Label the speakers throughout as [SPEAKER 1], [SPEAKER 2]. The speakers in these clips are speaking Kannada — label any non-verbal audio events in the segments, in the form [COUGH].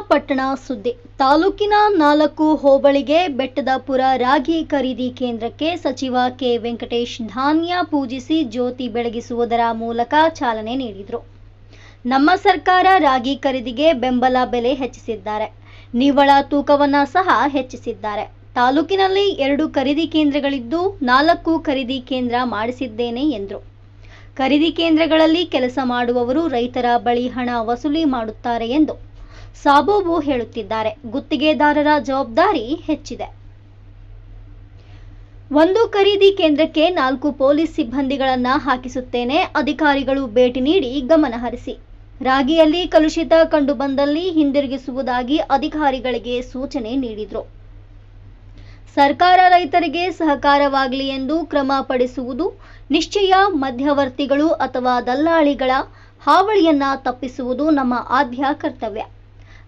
[SPEAKER 1] ಪಿರಿಯಾಪಟ್ಟಣ ಸುದ್ದಿ. ತಾಲೂಕಿನ ನಾಲ್ಕು ಹೋಬಳಿಗೆ ಬೆಟ್ಟದಪುರ ರಾಗಿ ಖರೀದಿ ಕೇಂದ್ರಕ್ಕೆ ಸಚಿವ ಕೆ. ವೆಂಕಟೇಶ್ ಧಾನ್ಯ ಪೂಜಿಸಿ ಜ್ಯೋತಿ ಬೆಳಗಿಸುವುದರ ಮೂಲಕ ಚಾಲನೆ ನೀಡಿದರು. ನಮ್ಮ ಸರ್ಕಾರ ರಾಗಿ ಖರೀದಿಗೆ ಬೆಂಬಲ ಬೆಲೆ ಹೆಚ್ಚಿಸಿದ್ದಾರೆ. ನಿವ್ವಳ ತೂಕವನ್ನ ಸಹ ಹೆಚ್ಚಿಸಿದ್ದಾರೆ. ತಾಲೂಕಿನಲ್ಲಿ ಎರಡು ಖರೀದಿ ಕೇಂದ್ರಗಳಿದ್ದು ನಾಲ್ಕು ಖರೀದಿ ಕೇಂದ್ರ ಮಾಡಿಸಿದ್ದೇನೆ ಎಂದರು. ಖರೀದಿ ಕೇಂದ್ರಗಳಲ್ಲಿ ಕೆಲಸ ಮಾಡುವವರು ರೈತರ ಬಳಿ ಹಣ ವಸೂಲಿ ಮಾಡುತ್ತಾರೆ ಎಂದು ಸಾಬೂಬು ಹೇಳುತ್ತಿದ್ದಾರೆ. ಗುತ್ತಿಗೆದಾರರ ಜವಾಬ್ದಾರಿ ಹೆಚ್ಚಿದೆ. ಒಂದು ಖರೀದಿ ಕೇಂದ್ರಕ್ಕೆ ನಾಲ್ಕು ಪೊಲೀಸ್ ಸಿಬ್ಬಂದಿಗಳನ್ನು ಹಾಕಿಸುತ್ತೇನೆ. ಅಧಿಕಾರಿಗಳು ಭೇಟಿ ನೀಡಿ ಗಮನಹರಿಸಿ ರಾಗಿಯಲ್ಲಿ ಕಲುಷಿತ ಕಂಡುಬಂದಲ್ಲಿ ಹಿಂದಿರುಗಿಸುವುದಾಗಿ ಅಧಿಕಾರಿಗಳಿಗೆ ಸೂಚನೆ ನೀಡಿದರು. ಸರ್ಕಾರ ರೈತರಿಗೆ ಸಹಕಾರವಾಗಲಿ ಎಂದು ಕ್ರಮ ಪಡಿಸುವುದು ನಿಶ್ಚಯ. ಮಧ್ಯವರ್ತಿಗಳು ಅಥವಾ ದಲ್ಲಾಳಿಗಳ ಹಾವಳಿಯನ್ನ ತಪ್ಪಿಸುವುದು ನಮ್ಮ ಆದ್ಯ ಕರ್ತವ್ಯ.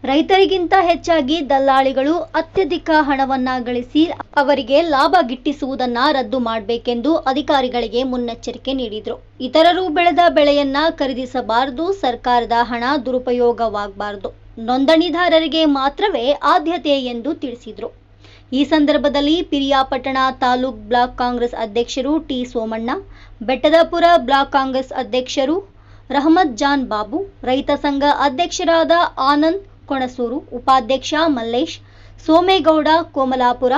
[SPEAKER 1] ರೈತರಿಗಿಂತ ಹೆಚ್ಚಾಗಿ ದಲ್ಲಾಳಿಗಳು ಅತ್ಯಧಿಕ ಹಣವನ್ನ ಗಳಿಸಿ ಅವರಿಗೆ ಲಾಭ ಗಿಟ್ಟಿಸುವುದನ್ನ ರದ್ದು ಮಾಡಬೇಕೆಂದು ಅಧಿಕಾರಿಗಳಿಗೆ ಮುನ್ನೆಚ್ಚರಿಕೆ ನೀಡಿದರು. ಇತರರು ಬೆಳೆದ ಬೆಳೆಯನ್ನ ಖರೀದಿಸಬಾರದು, ಸರ್ಕಾರದ ಹಣ ದುರುಪಯೋಗವಾಗಬಾರದು. ನೋಂದಣಿದಾರರಿಗೆ ಮಾತ್ರವೇ ಆದ್ಯತೆ ಎಂದು ತಿಳಿಸಿದರು. ಈ ಸಂದರ್ಭದಲ್ಲಿ ಪಿರಿಯಾಪಟ್ಟಣ ತಾಲೂಕ್ ಬ್ಲಾಕ್ ಕಾಂಗ್ರೆಸ್ ಅಧ್ಯಕ್ಷರು T Somanna, Bettadapura block Congress ಅಧ್ಯಕ್ಷರು ರಹಮತ್ ಜಾನ್ ಬಾಬು, ರೈತ ಸಂಘ ಅಧ್ಯಕ್ಷರಾದ ಆನಂದ್ ಕೊಣಸೂರು ಉಪಾಧ್ಯಕ್ಷ ಮಲ್ಲೇಶ್, ಸೋಮೇಗೌಡ, ಕೋಮಲಾಪುರ,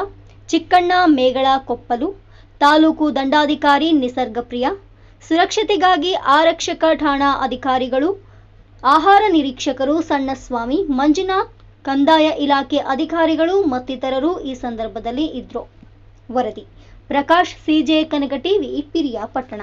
[SPEAKER 1] ಚಿಕ್ಕಣ್ಣ ಮೇಗಳ ಕೊಪ್ಪಲು, ತಾಲೂಕು ದಂಡಾಧಿಕಾರಿ ನಿಸರ್ಗಪ್ರಿಯ, ಸುರಕ್ಷತೆಗಾಗಿ ಆರಕ್ಷಕ ಠಾಣಾ ಅಧಿಕಾರಿಗಳು, ಆಹಾರ ನಿರೀಕ್ಷಕರು ಸಣ್ಣಸ್ವಾಮಿ, ಮಂಜುನಾಥ್, ಕಂದಾಯ ಇಲಾಖೆ ಅಧಿಕಾರಿಗಳು ಮತ್ತಿತರರು ಈ ಸಂದರ್ಭದಲ್ಲಿ ಇದ್ರು. ವರದಿ, ಪ್ರಕಾಶ್ ಸಿಜೆ ಕನಕ ಟಿವಿ ಪಿರಿಯಾಪಟ್ಟಣ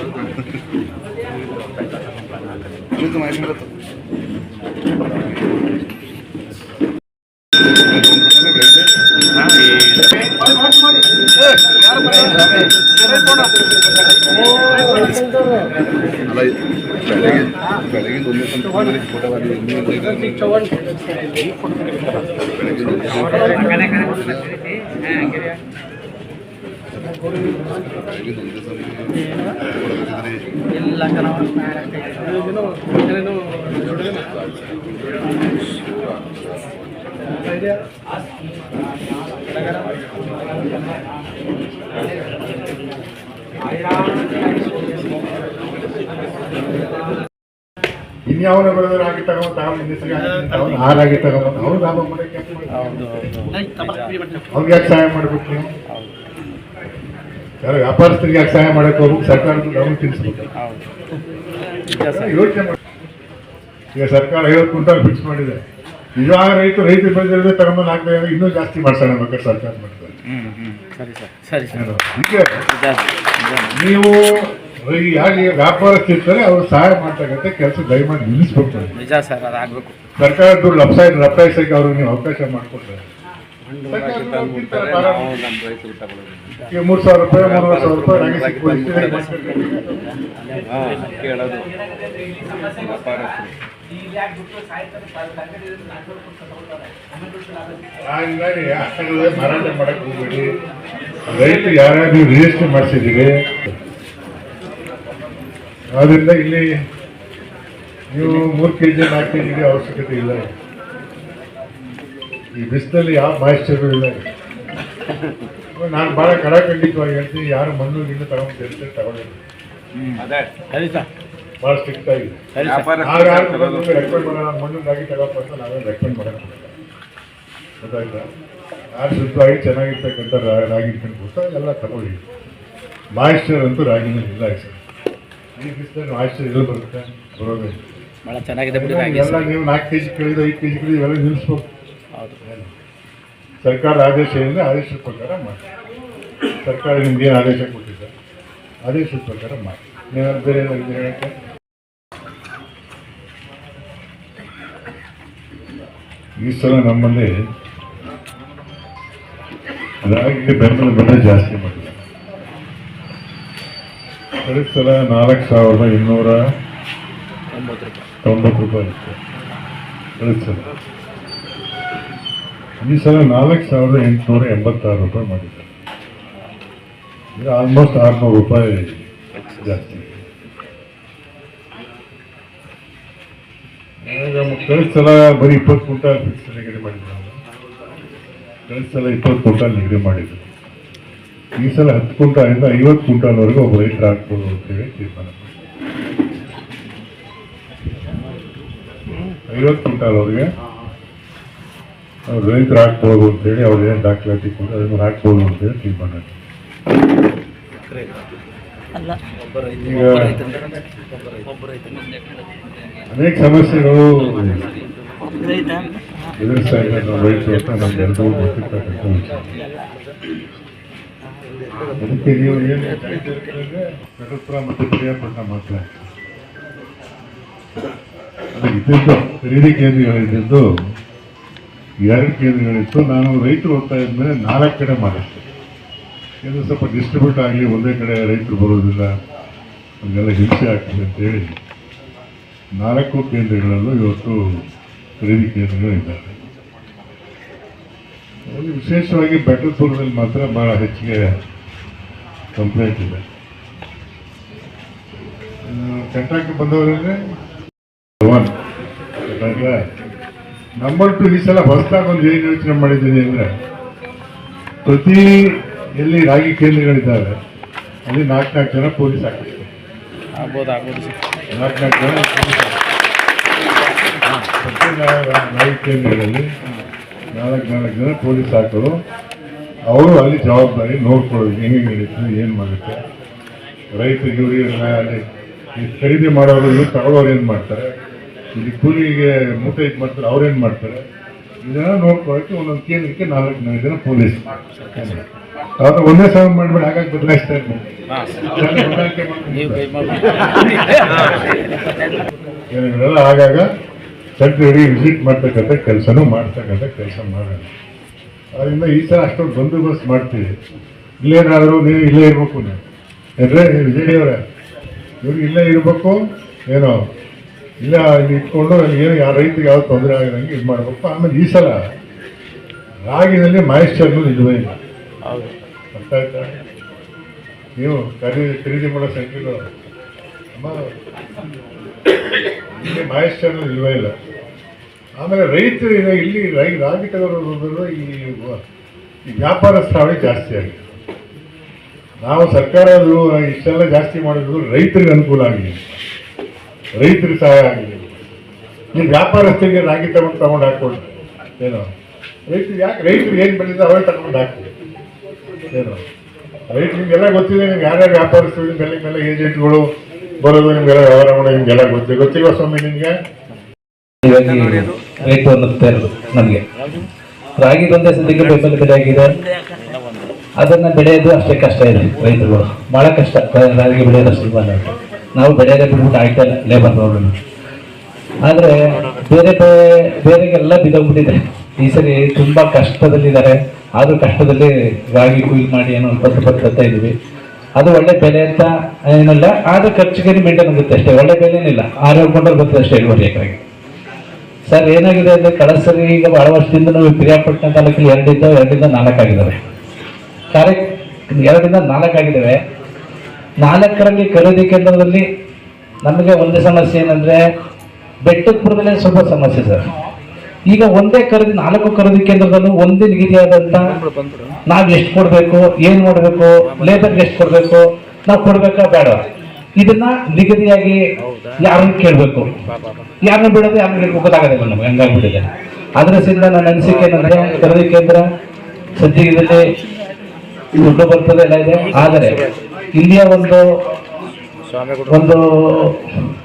[SPEAKER 2] ಕೊಡೋದು
[SPEAKER 3] ಆಯ್ತಾಯ್ತು
[SPEAKER 2] ಇದು ಮಹೇಶ್ ಗೊತ್ತು
[SPEAKER 3] ಹಾಂ
[SPEAKER 2] ಅಲ್ಲ ಬೆಳಗ್ಗೆ ಸಂತ
[SPEAKER 4] ಇನ್ಯಾವನ ಆಗಿ ತಗೊಂಡ್ ಅವ್ನು ಹಾರಾಗಿ ತಗೊಂಡ್ ಅವ್ರು ಲಾಭ ಮಾಡಕ್ಕೆ ಅವ್ರಿಗೆ ಯಾಕೆ ಸಹಾಯ ಮಾಡ್ಬೇಕು ನೀವು? ಯಾರು ವ್ಯಾಪಾರಸ್ಥರಿಗೆ ಯಾಕೆ ಸಹಾಯ ಮಾಡಕ್ಕೆ ಹೋಗ್ಬೇಕು ಸರ್ಕಾರದ ಗಮನ ತಿಳಿಸ್ಬೇಕು ಯೋಚನೆ ಮಾಡಿ. ಈಗ ಸರ್ಕಾರ ಐವತ್ತು ಕ್ವಿಂಟಲ್ ಫಿಕ್ಸ್ ಮಾಡಿದೆ. ಇವಾಗ ರೈತರು ರೈತರು ಬೆಳೆದಿರದೆ ತಗೊಂಬಂದು ಹಾಕ್ತಾ ಇದ್ದಾರೆ ಇನ್ನೂ ಜಾಸ್ತಿ ಮಾಡ್ಸೋಣ ಬೇಕಾದ್ರೆ ಸರ್ಕಾರ ಮಾಡ್ತಾರೆ
[SPEAKER 3] ಹ್ಞೂ ಹ್ಞೂ ಸರಿ ಸರ್. ಸರಿ ಸರ್.
[SPEAKER 4] ಏನು? ನೀವು ಯಾರು ವ್ಯಾಪಾರಸ್ಥಿರ್ತಾರೆ ಅವ್ರು ಸಹಾಯ ಮಾಡ್ತಕ್ಕಂಥ ಕೆಲಸ ದಯಮಾಡಿ ನಿಲ್ಲಿಸ್ಬೇಕು ಸರ್ಕಾರದ್ದು ಲಪ್ಸಾಯ ಲಪ್ಸಾಯಿಸಕ್ಕೆ ಅವ್ರಿಗೆ ನೀವು ಅವಕಾಶ ಮಾಡಿಕೊಡ್ತಾರೆ ಈಗ ಮೂರು ಸಾವಿರ ರೂಪಾಯಿ ಮೂರುವರೆ ಸಾವಿರ ರೂಪಾಯಿ ಮಾಡ್ತಾರೆ?
[SPEAKER 2] ಕೇಳೋದು.
[SPEAKER 4] ಹಾಗಾಗಿ ಮಾರಾಟ ಮಾಡಕ್ಕೆ ಹೋಗ್ಬೇಡಿ. ರೈತ ಯಾರಾದ್ರೂ ರಿಜಿಸ್ಟರ್ ಮಾಡಿಸಿದ್ದೀರಿ? ಆದ್ರಿಂದ ಇಲ್ಲಿ ನೀವು ಮೂರು ಕೆ ಜಿ ನಾಲ್ಕು ಕೆ ಜಿಗೆ ಅವಶ್ಯಕತೆ ಇಲ್ಲ. ಈ ಬಿಸಿಲಲ್ಲಿ ಯಾವ ಮಾಯಿಶ್ಚರು ಇಲ್ಲ. ನಾನು ಭಾಳ ಕಡಾಖಂಡಿತವಾಗಿ ಹೇಳ್ತೀನಿ ಯಾರು ಮಣ್ಣು ನಿನ್ನ ತಗೊಂಡು ತಗೊಂಡಿದ್ದೆ
[SPEAKER 3] ಸರ್
[SPEAKER 4] ಭಾಳ ಸ್ಟ್ರಿಕ್ಟ್ ಆಗಿ. ರೆಕಮೆಂಡ್ ಮಾಡೋಣ ಮಣ್ಣು ರಾಗಿ ತಗೋಪ್ಪ ಅಂತ ನಾವೇನು ರೆಕಮೆಂಡ್ ಮಾಡೋಣ. ಗೊತ್ತಾಯ್ತಾ? ಯಾರು ಶುದ್ಧವಾಗಿ ಚೆನ್ನಾಗಿರ್ತಕ್ಕಂಥ ರಾಗಿ ಇಟ್ಕೊಂಡು ಎಲ್ಲ ತಗೊಳ್ಳಿ. ಮಾಯಿಶ್ಚರ್ ಅಂತೂ ರಾಗಿನಲ್ಲಿ ಇಲ್ಲ ಸರ್ ಈ ಬಿಸಿಲಲ್ಲಿ ಮಾಯಿಶ್ಚರ್ ಎಲ್ಲ ಬರುತ್ತೆ? ಬರೋದೇ
[SPEAKER 3] ಭಾಳ ಚೆನ್ನಾಗಿದೆ ಬಿಡಿ ರಾಗಿ
[SPEAKER 4] ಎಲ್ಲ ನೀವು ನಾಲ್ಕು ಕೆ ಜಿ ಕಳೆದು ಐದು ಕೆ ಜಿ ಕಳೆದು ಇವೆಲ್ಲ ನಿಲ್ಲಿಸ್ಬೇಕು. ಸರ್ಕಾರ ಮೇಲೆ ಆದೇಶದಿಂದ ಆದೇಶದ ಪ್ರಕಾರ ಮಾಡಿ. ಸರ್ಕಾರ ನಿಮ್ಗೆ ಏನು ಆದೇಶ ಕೊಟ್ಟಿದೆ? ಆದೇಶದ ಪ್ರಕಾರ ಮಾಡಿ. ನೀವು ಬೇರೆ ಏನಾಗಿದೆ ಹೇಳಕ್ಕೆ? ಈ ಸಲ ನಮ್ಮಲ್ಲಿ ರಾಗಿಗೆ ಬೆಂಬಲ ಬೆಲೆ ಜಾಸ್ತಿ ಮಾಡಿದೆ ಕಳೆದ ಸಲ ನಾಲ್ಕು ಸಾವಿರದ ಇನ್ನೂರ ತೊಂಬತ್ತು ರೂಪಾಯಿ ಇತ್ತು. ಸಲ. ಈ ಸಲ ನಾಲ್ಕು ಸಾವಿರದ ಎಂಟುನೂರ ಎಂಬತ್ತಾರು ರೂಪಾಯಿ ಮಾಡಿದ್ದಾರೆ ಆಲ್ಮೋಸ್ಟ್ ಆರುನೂರು ರೂಪಾಯಿ ಜಾಸ್ತಿ ಕಳೆದ ಸಲ ಬರೀ ಇಪ್ಪತ್ತು ಕ್ವಿಂಟಾಲ್ ಫಿಕ್ಸ್ ನಿಗದಿ ಮಾಡಿದ್ರು. ಕಳೆದ ಸಲ ಇಪ್ಪತ್ತು ಕ್ವಿಂಟಾಲ್ ನಿಗದಿ ಮಾಡಿದ್ರು ಈ ಸಲ ಹತ್ತು ಕ್ವಿಂಟಾಲಿಂದ ಐವತ್ತು ಕ್ವಿಂಟಾಲ್ವರೆಗೂ ಒಬ್ಬ ರೈತರು ಹಾಕ್ಬೋದು ಅಂತೇಳಿ ತೀರ್ಮಾನ. ಐವತ್ತು ಕ್ವಿಂಟಾಲ್ವರೆಗೆ ರೈತರು ಹಾಕ್ಬೋದು ಅಂತೇಳಿ ಅವ್ರು ಏನು ದಾಖಲಾತಿ ಕೊಟ್ಟು ಅದನ್ನು ಹಾಕ್ಬೋದು ಅಂತೇಳಿ ತೀರ್ಮಾನ ಈಗ ಅನೇಕ ಸಮಸ್ಯೆಗಳು ಎದುರಿಸ್ತಾ ಇದ್ದಾರೆ ನಾವು ರೈತರು ಅಂತ ನಮ್ಗೆಲ್ಲರಿಗೂ ಗೊತ್ತಿರ್ತಕ್ಕಂಥ ವಿಷಯ. ಅದಕ್ಕೆ ನೀವು ಏನು ಕಡತ್ರ ಮತ್ತು ಪ್ರಿಯಾಪಟ್ಟಣ ಮಾತ್ರ ಅದು ಇದ್ದಿದ್ದು ಖರೀದಿ ಕೇಂದ್ರಗಳಿದ್ದು ಎರಡು ಕೇಂದ್ರಗಳಿತ್ತು ನಾನು ರೈತರು ಹೋಗ್ತಾ ಇದ್ಮೇಲೆ ನಾಲ್ಕು ಕಡೆ ಮಾಡಿದ್ದೆ. ಇದು ಸ್ವಲ್ಪ ಡಿಸ್ಟ್ರಿಬ್ಯೂಟ್ ಆಗಲಿ ಒಂದೇ ಕಡೆ ರೈತರು ಬರೋದಿಲ್ಲ. ನಮಗೆಲ್ಲ ಹಿಂಸೆ ಆಗ್ತದೆ ಅಂತೇಳಿ ನಾಲ್ಕು ಕೇಂದ್ರಗಳಲ್ಲೂ ಇವತ್ತು ಖರೀದಿ ಕೇಂದ್ರಗಳಿದ್ದಾವೆ ಅಲ್ಲಿ ವಿಶೇಷವಾಗಿ ಬೆಟ್ಟಲ್ಪುರದಲ್ಲಿ ಮಾತ್ರ ಭಾಳ ಹೆಚ್ಚಿಗೆ ಕಂಪ್ಲೇಂಟ್ ಇದೆ. ಕಂಟಾಕ್ಟ್ ಬಂದವರಂದ್ರೆ ಟು ಈ ಸಲ ಹೊಸದಾಗ ಒಂದು ಏನು ಯೋಚನೆ ಮಾಡಿದ್ದೀನಿ ಅಂದರೆ ಪ್ರತಿ ಎಲ್ಲಿ ರಾಗಿ ಕೇಂದ್ರಗಳಿದ್ದಾವೆ ಅಲ್ಲಿ ನಾಲ್ಕು ನಾಲ್ಕು ಜನ ಪೊಲೀಸ್
[SPEAKER 3] ಹಾಕಿದ್ದಾರೆ
[SPEAKER 4] ನಾಲ್ಕು ನಾಲ್ಕು ಜನ ಪೊಲೀಸ್ ಪ್ರತಿ ರಾಗಿ ಕೇಂದ್ರಗಳಲ್ಲಿ ನಾಲ್ಕು ನಾಲ್ಕು ಜನ ಪೊಲೀಸ್ ಹಾಕೋರು ಅವರು ಅಲ್ಲಿ ಜವಾಬ್ದಾರಿ ನೋಡ್ಕೊಳ್ಳೋದು ಹೆಂಗೆ ನಡೀತದೆ ಏನು ಮಾಡುತ್ತೆ. ರೈತರಿಗೆ ಖರೀದಿ ಮಾಡೋರು ತಗೊಳ್ಳೋರು ಏನು ಮಾಡ್ತಾರೆ? ಇಲ್ಲಿ ಕೂಲಿಗೆ ಮೂಟೆ ಇದು ಮಾಡ್ತಾರೆ ಅವ್ರೇನು ಮಾಡ್ತಾರೆ? ಇದನ್ನ ನೋಡ್ಕೊಳ್ಳೋಕೆ ಒಂದೊಂದು ಕೇಂದ್ರಕ್ಕೆ ನಾಲ್ಕು ನಾಲ್ಕು ಜನ ಪೊಲೀಸ್. ಅವ್ರ ಒಂದೇ ಸಾವಿರ ಮಾಡ್ಬೇಡಿ ಹಾಗಾಗಿ ಬದಲಾಯಿಸ್ತಾ ಇದ್ದಾರೆ [LAUGHS] ಆಗಾಗ ಸೆಂಟ್ರಿಗೆ ವಿಸಿಟ್ ಮಾಡ್ತಕ್ಕಂಥ ಕೆಲಸನೂ ಮಾಡ್ತಕ್ಕಂಥ ಕೆಲಸ ಮಾಡೋಣ ಅದರಿಂದ ಈ ಸಲ ಅಷ್ಟೊಂದು ಬಂದೋಬಸ್ತ್ ಮಾಡ್ತೀವಿ. ಇಲ್ಲೇನಾದರೂ ನೀವು ಇಲ್ಲೇ ಇರಬೇಕು ನೀವು. ಅಂದರೆ ವಿಜಯ್ ಅವರೇ ಇವ್ರು ಇಲ್ಲೇ ಇರಬೇಕು ಏನೋ ಇಲ್ಲ ಇಲ್ಲಿ ಇಟ್ಕೊಂಡು ಏನು ಯಾವ ರೈತರಿಗೆ ಯಾವ ತೊಂದರೆ ಆಗದಂಗೆ ಇದು ಮಾಡಬೇಕು. ಆಮೇಲೆ ಈ ಸಲ ರಾಗಿನಲ್ಲಿ ಮಾಯಿಶ್ಚರ್ನು ಇಲ್ವೇ ಇಲ್ಲ. ಅರ್ಥ ಆಯ್ತಾ? ನೀವು ಖರೀದಿ ಖರೀದಿ ಮಾಡೋ ಸೆಂಟ್ರಿಗಳು ಇಲ್ಲಿ ಮಾಯಿಶ್ಚರ್ನು ಇಲ್ವೇ ಇಲ್ಲ. ಆಮೇಲೆ ರೈತರು ಈಗ ಇಲ್ಲಿ ರೈ ರಾಗಿ ತಗೊಳ್ಳೋದು ಈ ವ್ಯಾಪಾರ ಈ ಹಾವಳಿ ಜಾಸ್ತಿ ಆಗಿದೆ. ನಾವು ಸರ್ಕಾರ ಇಷ್ಟೆಲ್ಲ ಜಾಸ್ತಿ ಮಾಡಿದ್ರು ರೈತರಿಗೆ ಅನುಕೂಲ ಆಗಿದೆ. ರೈತರಿಗೆ ಸಹಾಯ ಆಗಿದೆ ಈ ವ್ಯಾಪಾರಸ್ಥರಿಗೆ ರಾಗಿ ತಗೊಂಡು ತಗೊಂಡು ಹಾಕೊಂಡು ಏನೋ? ರೈತರು ಯಾಕೆ ರೈತರು ಏನು ಬೆಳೆದ ಅವೇ ತಗೊಂಡು ಹಾಕ್ತೀವಿ ಏನು? ರೈತರು ನಿಮ್ಗೆಲ್ಲ ಗೊತ್ತಿದೆ, ನಿಮ್ಗೆ ಯಾರ್ಯಾರು ವ್ಯಾಪಾರಸ್ಥರು ಬೆಲೆ ಮೇಲೆ ಏಜೆಂಟ್ಗಳು ಬರೋದು, ನಿಮ್ಗೆಲ್ಲ ವ್ಯವಹಾರ ಮಾಡೋದು ನಿಮ್ಗೆಲ್ಲ ಗೊತ್ತಿದೆ ಗೊತ್ತಿಲ್ಲ ಸ್ವಾಮಿ ನಿಮಗೆ?
[SPEAKER 5] ರೈತ ಅನ್ನುತ್ತೆ ನಮಗೆ. ರಾಗಿ ಬಂದ ಸದ್ಯಕ್ಕೆ ಬೆಂಬಲ ಬೆಲೆ ಆಗಿದೆ. ಅದನ್ನ ಬೆಳೆಯೋದು ಅಷ್ಟೇ ಕಷ್ಟ ಇದೆ ರೈತರುಗಳು. ಬಹಳ ಕಷ್ಟ. ರಾಗಿ ಬೆಳೆಯೋದು ಅಷ್ಟು. ನಾವು ಬೆಳೆಯೋದೇ ಬಿಟ್ಬಿಟ್ಟು ಇಲ್ಲ ಲೇಬರ್ ಪ್ರಾಬ್ಲಮ್ ಆದ್ರೆ ಬೇರೆ ಬೇರೆ ಬೇರೆಗೆಲ್ಲ ಬಿದ್ದೋಗ್ಬಿಟ್ಟಿದೆ. ಈ ಸರಿ ತುಂಬಾ ಕಷ್ಟದಲ್ಲಿದ್ದಾರೆ. ಆದರೂ ಕಷ್ಟದಲ್ಲಿ ರಾಗಿ ಕುಯ್ಲು ಮಾಡಿ ಏನೋ ಒಂದು ಪತ್ತು ಬರ್ತಾ ಇದೀವಿ ಅದು ಒಳ್ಳೆ ಬೆಲೆ ಅಂತ ಏನಲ್ಲ, ಆದರೂ ಖರ್ಚಿಗೆ ಮೇಂಟೈನ್ ಆಗುತ್ತೆ ಅಷ್ಟೇ. ಒಳ್ಳೆ ಬೆಲೆ ಇಲ್ಲ ಆರು ಕೊಂಡ್ರೆ ಬರ್ತದೆ ಅಷ್ಟೇ ಇಳುವರಿ ಎಕರೆಗೆ. ಸರ್, ಏನಾಗಿದೆ ಅಂದರೆ ಕಳೆದ ಸರಿ ಈಗ ಭಾಳ ವರ್ಷದಿಂದ ನಾವು ಪಿರಿಯಾಪಟ್ಟಣ ತಾಲೂಕಲ್ಲಿ ಎರಡಿಂದ ಎರಡಿಂದ ನಾಲ್ಕಾಗಿದ್ದಾವೆ ಕಾರ್ಯ ಎರಡರಿಂದ ನಾಲ್ಕಾಗಿದ್ದಾವೆ ನಾಲ್ಕರಲ್ಲಿ ಖರೀದಿ ಕೇಂದ್ರದಲ್ಲಿ ನಮಗೆ ಒಂದೇ ಸಮಸ್ಯೆ ಏನಂದ್ರೆ ಬೆಟ್ಟದಪುರದಲ್ಲೇ ಸ್ವಲ್ಪ ಸಮಸ್ಯೆ ಸರ್. ಈಗ ಒಂದೇ ಖರೀದಿ ನಾಲ್ಕು ಖರೀದಿ ಕೇಂದ್ರದಲ್ಲೂ ಒಂದೇ ನಿಗದಿಯಾದಂತ ನಾವ್ ಎಷ್ಟು ಕೊಡ್ಬೇಕು, ಏನ್ ಮಾಡ್ಬೇಕು ಲೇಬರ್ಗೆ ಎಷ್ಟು ಕೊಡ್ಬೇಕು, ನಾವು ಕೊಡಬೇಕಾ ಬೇಡ ಇದನ್ನ ನಿಗದಿಯಾಗಿ ಯಾರನ್ನ ಕೇಳ್ಬೇಕು? ಯಾರನ್ನ ಬಿಡೋದು, ಯಾರನ್ನ ಗೊತ್ತಾಗೋದಿಲ್ಲ ನಮ್ಗೆ ಹಂಗಾಗ್ಬಿಟ್ಟಿದೆ ಅದ್ರಸಿಂದ ನನ್ನ ಅನಿಸಿಕೆ ಏನಂದ್ರೆ ಖರೀದಿ ಕೇಂದ್ರ ಸದ್ಯದಲ್ಲಿ ದುಡ್ಡು ಬರ್ತದೆ, ಎಲ್ಲ ಇದೆ. ಆದರೆ ಇಲ್ಲಿಯ ಒಂದು ಒಂದು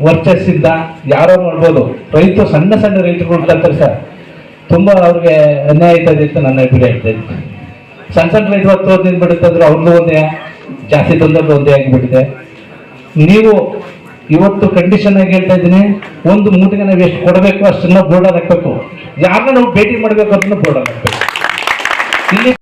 [SPEAKER 5] ವರ್ಚಸ್ಸಿಂದ ಯಾರೋ ಮಾಡ್ಬೋದು ರೈತರು ಸಣ್ಣ ಸಣ್ಣ ರೈತರು ಇರ್ತಾರೆ ಸರ್. ತುಂಬ ಅವ್ರಿಗೆ ಅನ್ಯಾಯ ಆಯ್ತದೆ ಅಂತ ನನ್ನ ಅಭಿಪ್ರಾಯ ಹೇಳ್ತಾ ಸಣ್ಣ ಸಣ್ಣ ರೈತರು ಹತ್ತು ಹದಿನೈದು ಬಿಡುತ್ತೆ ಅಂದ್ರೆ ಅವ್ರದ್ದು ಒಂದೇ ಜಾಸ್ತಿ ತಂದದ್ದು ಒಂದೇ ಆಗಿಬಿಟ್ಟಿದೆ. ನೀವು ಇವತ್ತು ಕಂಡೀಷನ್ ಆಗಿ ಹೇಳ್ತಾ ಇದ್ದೀನಿ ಒಂದು ಮೂಟಿಗೆ ನಾವು ಎಷ್ಟು ಕೊಡಬೇಕು ಅಷ್ಟನ್ನ ಬೋರ್ಡ್ ಹಾಕಬೇಕು. ಯಾರನ್ನ ನಾವು ಭೇಟಿ ಮಾಡಬೇಕು ಅಂತ ಬೋರ್ಡ್ ಹಾಕಬೇಕು. ಇಲ್ಲಿ